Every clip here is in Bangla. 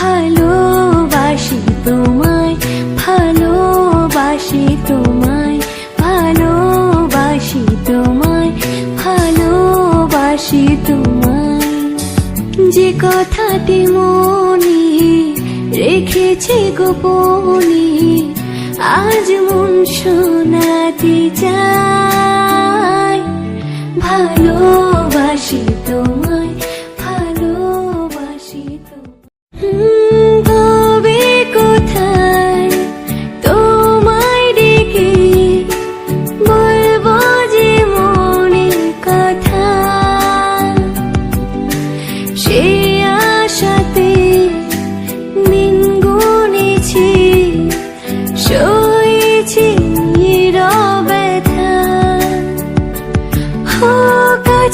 ভালোবাসি তোমায় ভালোবাসি তোমায় ভালোবাসি তোমায় ভালোবাসি তোমায়। যে কথাটি মনে রেখেছি গোপনে, আজ মন শোনাতে চাই ভালোবাসি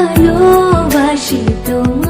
ভালোবাসি তোমায়।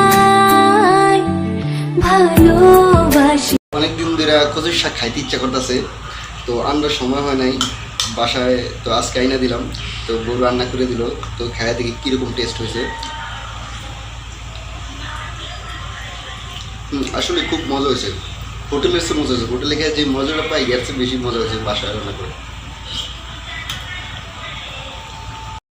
অনেকদিন ধরে কচুর শাক খাইতে ইচ্ছা করতেছে, তো সময় হয় নাই, বাসায় তো আজকে আইনা দিলাম, তো বউ রান্না করে দিল, তো খায়া দেখি কীরকম টেস্ট হয়েছে। আসলে খুব মজা হয়েছে। হোটেলের চেয়ে মজা হয়েছে। হোটেলে খেয়ে যে মজাটা পাই চেয়ে বেশি মজা হয়েছে বাসায় রান্না করে।